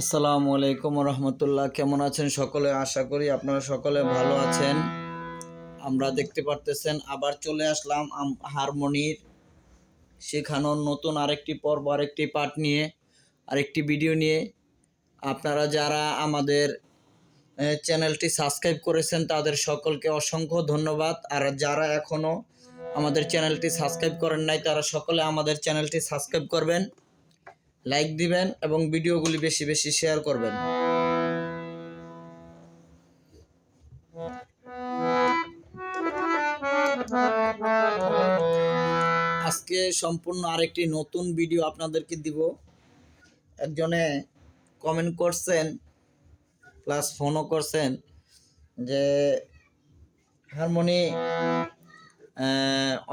আসসালামু আলাইকুম রহমতুল্লাহ। কেমন আছেন সকলে? আশা করি আপনারা সকলে ভালো আছেন। আমরা দেখতে পারতেছেন, আবার চলে আসলাম হারমোনির শেখানোর নতুন আরেকটি পর্ব, আরেকটি পার্ট নিয়ে, আরেকটি ভিডিও নিয়ে। আপনারা যারা আমাদের চ্যানেলটি সাবস্ক্রাইব করেছেন, তাদের সকলকে অসংখ্য ধন্যবাদ। আর যারা এখনও আমাদের চ্যানেলটি সাবস্ক্রাইব করেন নাই, তারা সকলে আমাদের চ্যানেলটি সাবস্ক্রাইব করবেন। লাইক দিবেন এবং ভিডিওগুলি বেশি বেশি শেয়ার করবেন। আজকে সম্পূর্ণ আরেকটি নতুন ভিডিও আপনাদেরকে দিব। একজনে কমেন্ট করছেন প্লাস ফোনও করছেন, যে, হারমোনি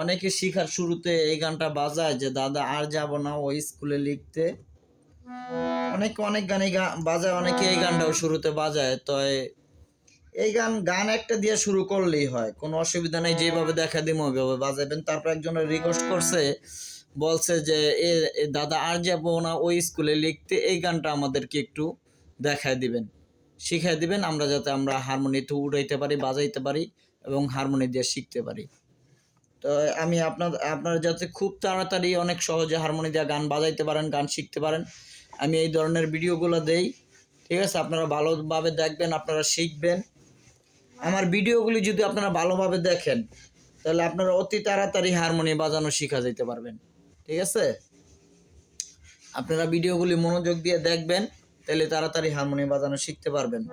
অনেকে শিখার শুরুতে এই গানটা বাজায় যে, দাদা, আর যাব না। ওই স্কুলে লিখতে। অনেকে, অনেক গানই গা- বাজায় অনেকে এই গানটাও শুরুতে বাজায় তো এই গান গান একটা দিয়ে শুরু করলেই হয়, কোনো অসুবিধা নেই, যেভাবে দেখা দিম ওইভাবে বাজাবেন তারপর একজনের রিকোয়েস্ট করছে, বলছে যে, এ দাদা আর যাব না, ওই স্কুলে লিখতে, এই গানটা আমাদেরকে একটু দেখায় দিবেন। শিখাই দিবেন, আমরা যাতে আমরা হারমোনিতে উড়াইতে পারি, বাজাইতে পারি এবং হারমোনি দিয়ে শিখতে পারি। তো আমি আপনার, আপনারা যাতে খুব তাড়াতাড়ি অনেক সহজে হারমোনি দিয়ে গান বাজাইতে পারেন, গান শিখতে পারেন আমি এই ধরনের ভিডিওগুলো দেই, ঠিক আছে? আপনারা ভালোভাবে দেখবেন, আপনারা শিখবেন। আমার ভিডিওগুলি যদি আপনারা ভালোভাবে দেখেন, তাহলে আপনারা অতি তাড়াতাড়ি হারমোনিয়াম বাজানো শিখা যেতে পারবেন, ঠিক আছে? আপনারা ভিডিওগুলি মনোযোগ দিয়ে দেখবেন, তাহলে তাড়াতাড়ি হারমোনিয়াম বাজানো শিখতে পারবেন।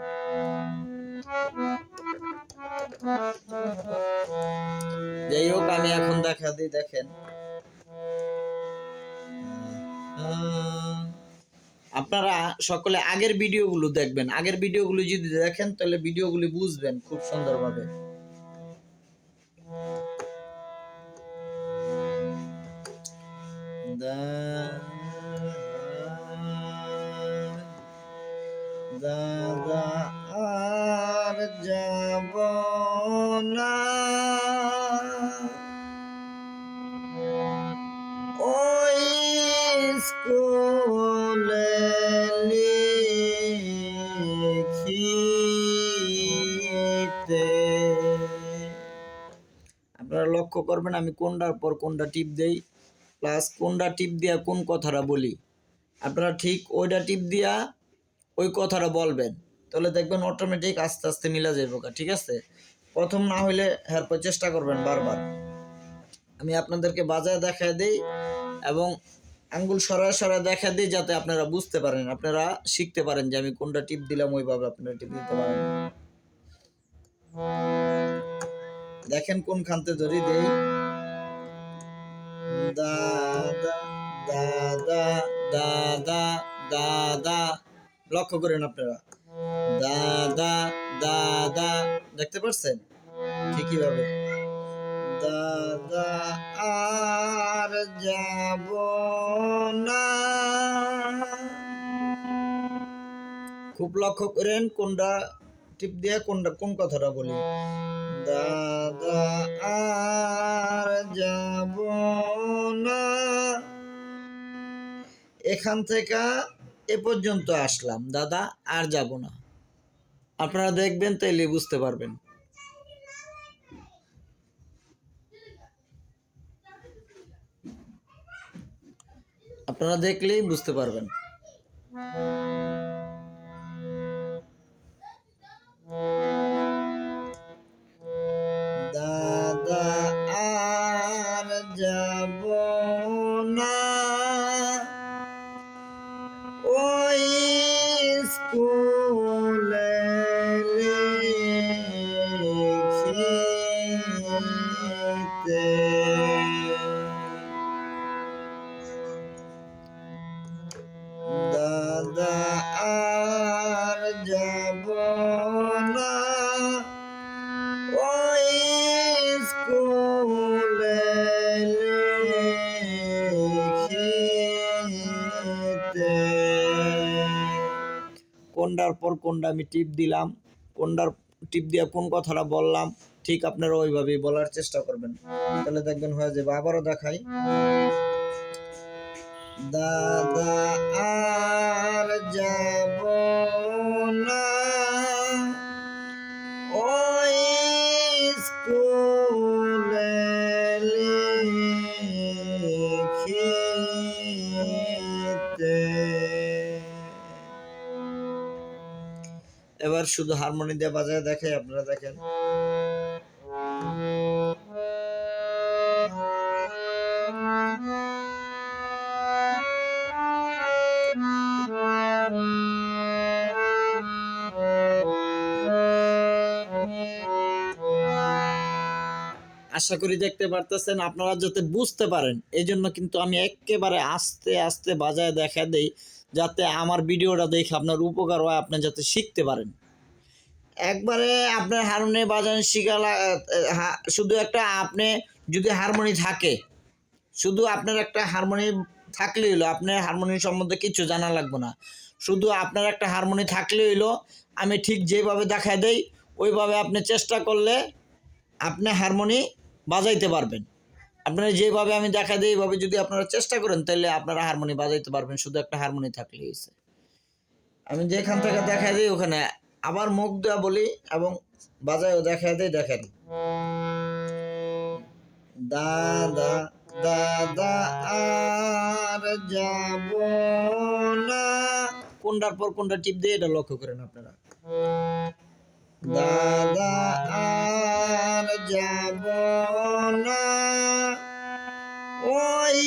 যাই হোক, আমি এখন দেখা দিই, দেখেন। আপনারা সকলে আগের ভিডিওগুলো দেখবেন। আগের ভিডিওগুলো যদি দেখেন, তাহলে ভিডিওগুলি বুঝবেন খুব সুন্দরভাবে। দাদা আর যাব না। লক্ষ্য করবেন আমি কোনটার পর কোনটা টিপ দেই প্লাস কোনটা টিপ দিয়া কোন কথাটা বলি। আপনারা ঠিক ওইটা টিপ দিয়া ওই কথাটা বলবেন তাহলে দেখবেন অটোমেটিক আস্তে আস্তে মিলা যাইব গা, ঠিক আছে? প্রথম না হইলে এরপর চেষ্টা করবেন বারবার। আমি আপনাদেরকে বাজায় দেখায় দিই এবং আঙ্গুল সরায় সরায় দেখা দিই যাতে আপনারা বুঝতে পারেন আপনারা শিখতে পারেন যে আমি কোনটা টিপ দিলাম ওইভাবে আপনারা টিপ দিতে পারেন। দেখেন কোন খানতে ধরি দেই। লক্ষ্য করেন আপনারা। দাদা দাদা দেখতে পাচ্ছেন ঠিকই ভাবে দাদা আর যাব না। খুব লক্ষ্য করেন কোনটা, টিপ দিয়ে কোনটা, কোন কথাটা বলি। দাদা আর যাব না। এখান থেকে এ পর্যন্ত আসলাম, দাদা আর যাব না। আপনারা দেখবেন, তাইলে বুঝতে পারবেন। আপনারা দেখলেই বুঝতে পারবেন। দাদা যাব না ওই কোনটার পর কোনটা আমি টিপ দিলাম কোনটার টিপ দিয়ে কোন কথাটা বললাম ঠিক আপনারা ওইভাবেই বলার চেষ্টা করবেন। তাহলে দেখবেন হয়ে যাবে। আবারও দেখাই। দাদা আর যাব না। ওই স্কুলে এবার শুধু হারমোনি দিয়ে বাজায় দেখে আপনারা দেখেন। আশা করি দেখতে পারতেছেন, আপনারা যাতে বুঝতে পারেন এই জন্য কিন্তু আমি একেবারে আস্তে আস্তে বাজায় দেখা দেই, যাতে আমার ভিডিওটা দেখে আপনার উপকার হয়, আপনি যাতে শিখতে পারেন। একবারে আপনার হারমোনি বাজানো শিখা শুধু একটা আপনি যদি হারমোনি থাকে, শুধু আপনার একটা হারমোনি থাকলে হইল, আপনার হারমোনি সম্বন্ধে কিছু জানা লাগবে না। শুধু আপনার একটা হারমোনি থাকলে হইল, আমি ঠিক যেভাবে দেখায় দেই, ওইভাবে আপনি চেষ্টা করলে, আপনি হারমোনি বাজাইতে পারবেন। আপনারা যেভাবে আমি দেখা দিই, এইভাবে যদি আপনারা চেষ্টা করেন, তাহলে আপনারা হারমোনি বাজাইতে পারবেন। শুধু একটা হারমোনি থাকলে হয়েছে। আমি যেখান থেকে দেখা দিই, ওখানে আবার মুখ দেওয়া বলি এবং বাজায়ও দেখা দিই দেখা দিই। দাদা দাদা আর কোনটার পর কোনটা টিপ দিয়ে এটা লক্ষ্য করেন আপনারা। দাদা যাব না ওই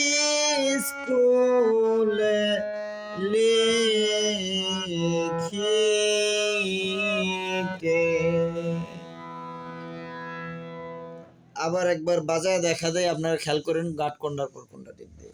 আবার একবার বাজায় দেখা দেয়, আপনারা খেয়াল করেন গাট কোনটার পর কোনটা টিপ দিয়ে।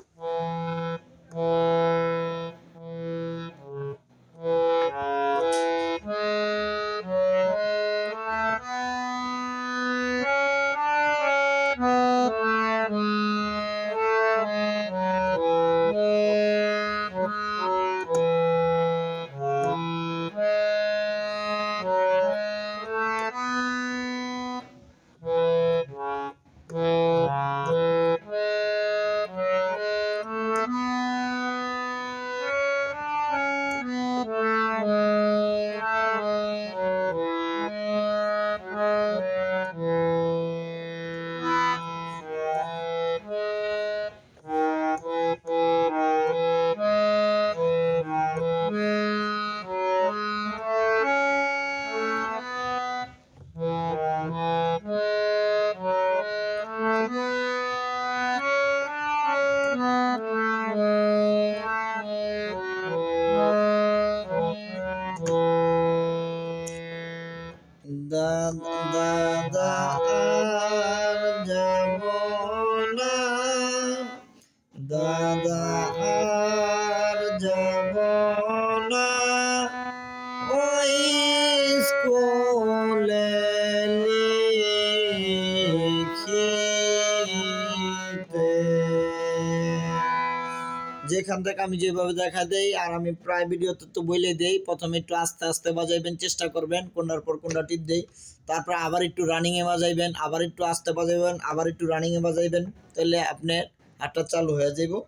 যেখান থেকে আমি যেভাবে দেখা দেই, আর আমি প্রায় ভিডিওতে তো বলে দেই, প্রথমে একটু আস্তে আস্তে বাজাইবেন, চেষ্টা করবেন, কোনটার পর কোনটা টিপ দেই, তারপর আবার একটু রানিংয়ে বাজাইবেন, আবার একটু আস্তে বাজাইবেন, আবার একটু রানিংয়ে বাজাইবেন তাহলে আপনার হাতটা চালু হয়ে যাইব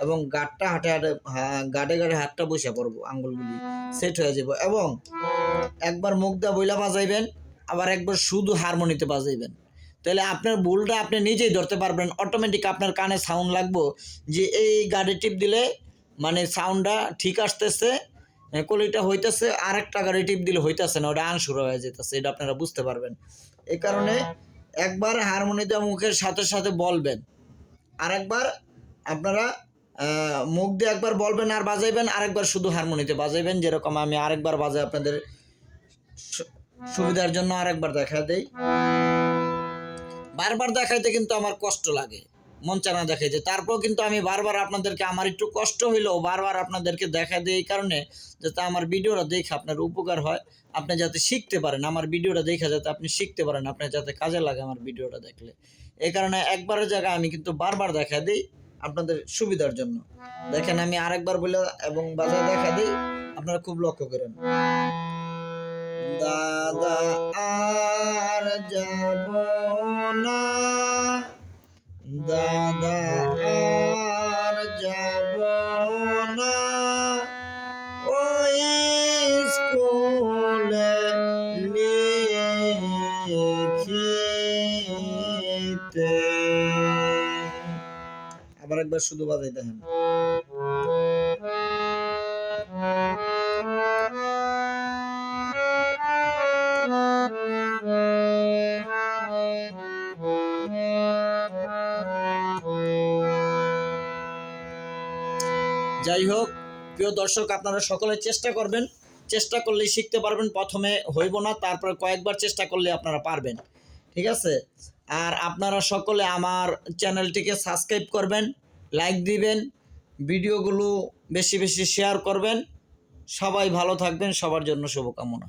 এবং গাটটা হাটে হাটে হা- গাটে গাটে হাতটা বসে পড়ব, আঙ্গুলগুলি সেট হয়ে যাব এবং একবার মুখ দা বইলা বাজাইবেন, আবার একবার শুধু হারমোনিতে বাজাইবেন। তাহলে আপনার ভুলটা আপনি নিজেই ধরতে পারবেন। অটোমেটিক আপনার কানে সাউন্ড লাগবো যে এই গাড়ি টিপ দিলে মানে সাউন্ডটা ঠিক আসতেছে কলিটা হইতেছে আর একটা গাড়ি টিপ দিলে হইতেছে না, ওটা আনসুর হয়ে যেতেছে এটা আপনারা বুঝতে পারবেন। এই কারণে একবার হারমোনিতে মুখের সাথে সাথে বলবেন। আর একবার আপনারা মুখ দিয়ে একবার বলবেন আর বাজাইবেন, আরেকবার শুধু হারমোনিতে বাজাইবেন, যেরকম আমি আরেকবার বাজাই আপনাদের সুবিধার জন্য আরেকবার দেখা দেই। বারবার দেখাইতে কিন্তু আমার কষ্ট লাগে। মন চানা দেখাইতে। তারপর কিন্তু আমি বারবার আপনাদেরকে, আমার একটু কষ্ট হইলেও বারবার আপনাদেরকে দেখা দিই এই কারণে যাতে আমার ভিডিওটা দেখে আপনার উপকার হয়। আপনি যাতে শিখতে পারেন, আমার ভিডিওটা দেখে যাতে আপনি শিখতে পারেন, আপনার যাতে কাজে লাগে আমার ভিডিওটা দেখলে। এই কারণে একবারের জায়গায় আমি কিন্তু বারবার দেখা দিই আপনাদের সুবিধার জন্য। দেখেন, আমি আরেকবার বলে এবং বাজার দেখা দিই, আপনারা খুব লক্ষ্য করেন। দাদা আর যাব আবার একবার শুধু বাজাই দেখেন। যাই হোক, প্রিয় দর্শক, আপনারা সকলে চেষ্টা করবেন। চেষ্টা করলে শিখতে পারবেন, প্রথমে হইব না, তারপরে কয়েকবার চেষ্টা করলে আপনারা পারবেন। ঠিক আছে? আর আপনারা সকলে আমার চ্যানেলটিকে সাবস্ক্রাইব করবেন। লাইক দিবেন ভিডিওগুলো বেশি বেশি শেয়ার করবেন। সবাই ভালো থাকবেন সবার জন্য শুভকামনা।